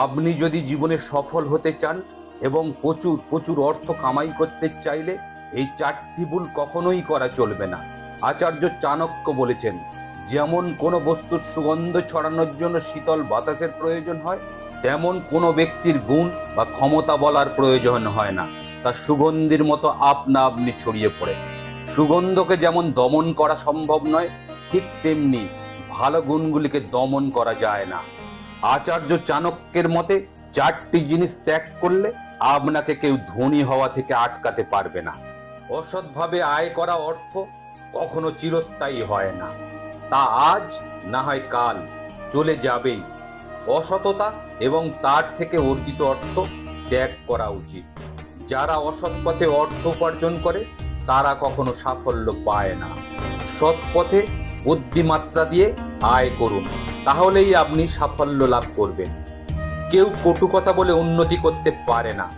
আপনি যদি জীবনে সফল হতে চান এবং প্রচুর প্রচুর অর্থ কামাই করতে চাইলে, এই চারটি ভুল কখনোই করা চলবে না। আচার্য চাণক্য বলেছেন, যেমন কোনো বস্তুর সুগন্ধ ছড়ানোর জন্য শীতল বাতাসের প্রয়োজন হয়, তেমন কোনো ব্যক্তির গুণ বা ক্ষমতা বলার প্রয়োজন হয় না। তা সুগন্ধির মতো আপনা আপনি ছড়িয়ে পড়ে সুগন্ধকে যেমন দমন করা সম্ভব নয়, ঠিক তেমনি ভালো গুণগুলিকে দমন করা যায় না। আচার্য চাণক্যের মতে চারটি জিনিস ত্যাগ করলে আপনাকে কেউ ধনী হওয়া থেকে আটকাতে পারবে না। অসৎভাবে আয় করা অর্থ কখনো চিরস্থায়ী হয় না। তা আজ, না হয় কাল, চলে যাবেই। অসততা এবং তার থেকে অর্জিত অর্থ ত্যাগ করা উচিত। যারা অসৎ পথে অর্থ উপার্জন করে, তারা কখনো সাফল্য পায় না। সৎ পথে বুদ্ধিমাত্রা দিয়ে আয় করুন। তাহলেই আপনি সাফল্য লাভ করবেন। কেউ কটু কথা বলে উন্নতি করতে পারে না।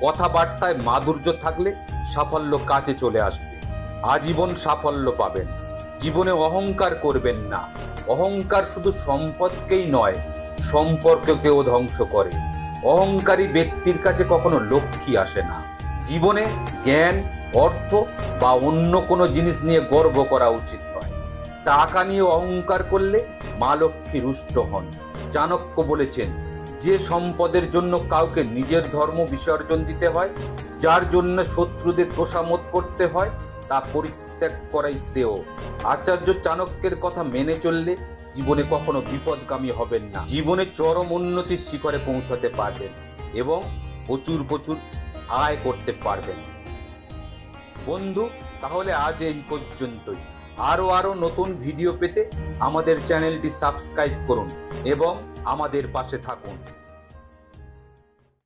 কথাবার্তায় মাধুর্য থাকলে সাফল্য কাছে চলে আসবে। আজীবন সাফল্য পাবেন। জীবনে অহংকার করবেন না। অহংকার শুধু সম্পদকেই নয়, সম্পর্ককেও ধ্বংস করে। অহংকারী ব্যক্তির কাছে কখনো লক্ষ্মী আসে না। জীবনে জ্ঞান, অর্থ বা অন্য কোনো জিনিস নিয়ে গর্ব করা উচিত নয়। টাকা নিয়ে অহংকার করলে মা লক্ষ্মী রুষ্ট হন। চাণক্য বলেছেন, যে সম্পদের জন্য কাউকে নিজের ধর্ম বিসর্জন দিতে হয়, যার জন্য শত্রুদের তোষামত করতে হয়, তা পরিত্যাগ করাই শ্রেয়। আচার্য চাণক্যের কথা মেনে চললে জীবনে কখনো বিপদগামী হবেন না। জীবনে চরম উন্নতির শিখরে পৌঁছাতে পারবেন এবং প্রচুর প্রচুর আয় করতে পারবেন। বন্ধু, তাহলে আজ এই পর্যন্তই। আরও আরও নতুন ভিডিও পেতে আমাদের চ্যানেলটি সাবস্ক্রাইব করুন এবং আমাদের পাশে থাকুন।